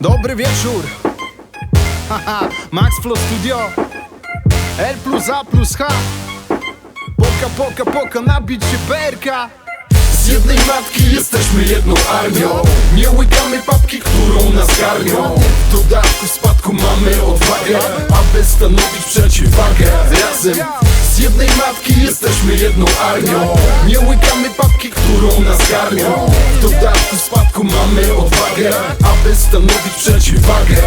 Dobry wieczór. Haha, Max Flow Studio. L plus A plus H. Poka, poka, poka, nabić się berka. Z jednej matki jesteśmy jedną armią Nie łykamy papki, którą nas karmią W dodatku spadku mamy odwagę Aby stanowić przeciwwagę Razem z jednej matki jesteśmy jedną armią Nie łykamy papki, którą nas karmią W dodatku w spadku mamy odwagę Aby stanowić przeciwwagę.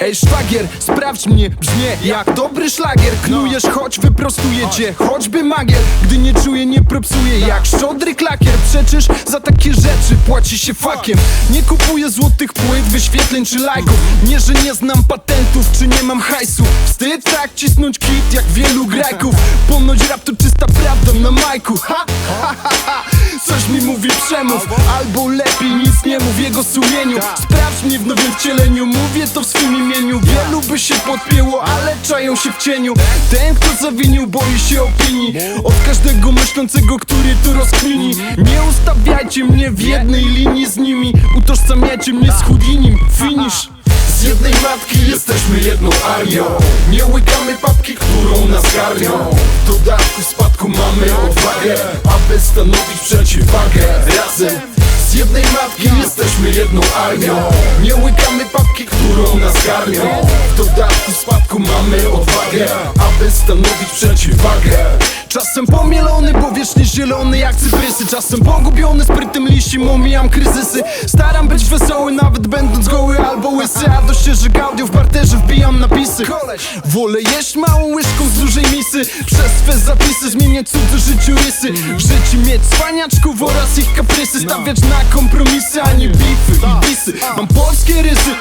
Ej szwagier, sprawdź mnie, brzmię jak dobry szlagier. Knujesz, choć wyprostuję cię, choćby magier. Gdy nie czuję, nie propsuję jak szczodry klakier. Przeczysz za takie rzeczy, płaci się fakiem. Nie kupuję złotych płyt, wyświetleń czy lajków. Nie, że nie znam patentów, czy nie mam hajsu. Wstyd tak cisnąć kit jak wielu grajków Ponoć rap to czysta prawda na majku. Ha, ha, ha, ha. Coś mi mówi przemów, albo lepiej nic nie mów jego sumieniu. Sprawdź mnie w nowym wcieleniu, mówię to w swym imieniu. Wielu by się podpięło, ale czają się w cieniu. Ten kto zawinił boi się opinii. Od każdego myślącego, który to rozkmini. Nie ustawiajcie mnie w jednej linii z nimi. Utożsamiajcie mnie z chudinim, finish. Z jednej matki jesteśmy jedną armią. Nie łykamy papki, którą nas karmią. W dodatku spadku mamy odwagę Aby stanowić przeciwwagę Razem. Z jednej matki jesteśmy jedną armią. Nie łykamy papki, którą nas karmią. W dodatku w spadku mamy odwagę Aby stanowić przeciwwagę Czasem pomielony, bo wiecznie zielony jak cyprysy. Czasem pogubiony sprytem liści, omijam kryzysy. Staram być wesoły, nawet będąc goły albo łysy. A do ścieżek audio w parterze wbijam napisy. Wolę jeść małą łyżką z dużej misy. Przez swe zapisy zmieniać cudze życiorysy. W życiu mieć cwaniaczków oraz ich kaprysy. Stawiać na kompromisy, a nie bify i bisy Mam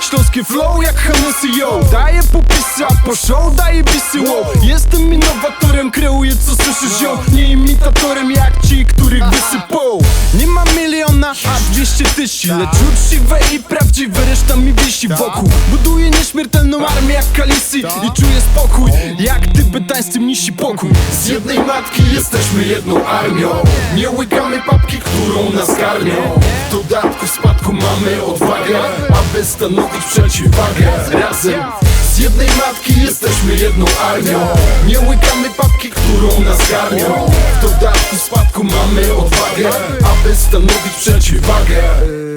śląskie flow jak Hennessy, yo. Daję popisy, a po show daję bisy, wow. Jestem innowatorem, kreuję co słyszysz, yo. Nie imitatorem jak ci, których wysypał. Nie mam miliona, a dwieście tysięcy. Lecz uczciwe i prawdziwe, reszta mi wisi wokół. Buduję nieśmiertelną armię jak Kalisy I czuję spokój, jak tybetańscy mnisi pokój. Z jednej matki jesteśmy jedną armią. Nie łykamy papki, którą nas karmią. W dodatku w spadku mamy odwagę Aby stanowić przeciwwagę. Razem z jednej matki jesteśmy jedną armią. Nie łykamy papki, którą nas karmią W dodatku spadku mamy odwagę Aby stanowić przeciwwagę.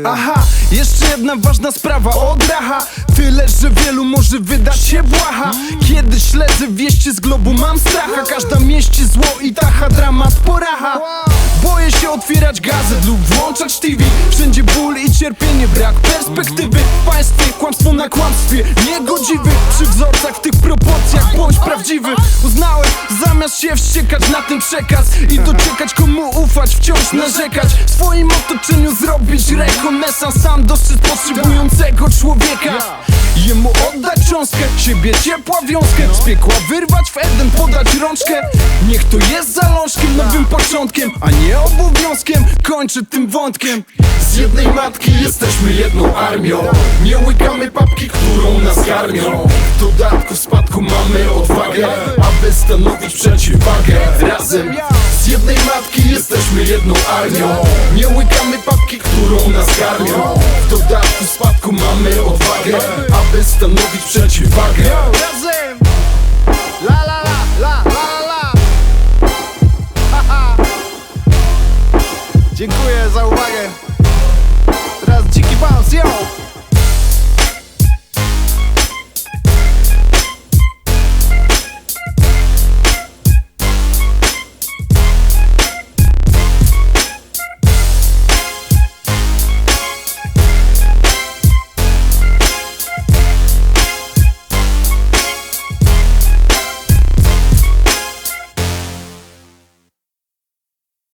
Aha, jeszcze jedna ważna sprawa od racha. Tyle, że wielu może wydać się błaha. Kiedy śledzę wieści z globu mam stracha. Każda mieści zło i tacha dramat poracha Boję się otwierać gazet lub włączać TV Wszędzie ból i cierpienie, brak perspektywy. W państwie kłamstwo na kłamstwie. Niegodziwy przy wzorcach w tych proporcjach. Bądź prawdziwy. Uznałem, zamiast się wściekać na ten przekaz I doczekać komu ufać, wciąż narzekać. W swoim otoczeniu zrobić rekonesans Sam dostrzec potrzebującego człowieka cząstkę, siebie ciepła wiązkę. Z piekła wyrwać w Eden, podać rączkę. Niech to jest zalążkiem, nowym początkiem A nie obowiązkiem, kończę tym wątkiem. Z jednej matki jesteśmy jedną armią. Nie łykamy papki, którą nas karmią. W dodatku w spadku mamy odwagę Aby stanowić przeciwwagę. Razem z jednej matki jesteśmy jedną armią. Nie łykamy papki, którą nas karmią stanowić przeciwwagę Razem! La la la la la la ha, ha. Dziękuję za uwagę Teraz dziki bounce, yo!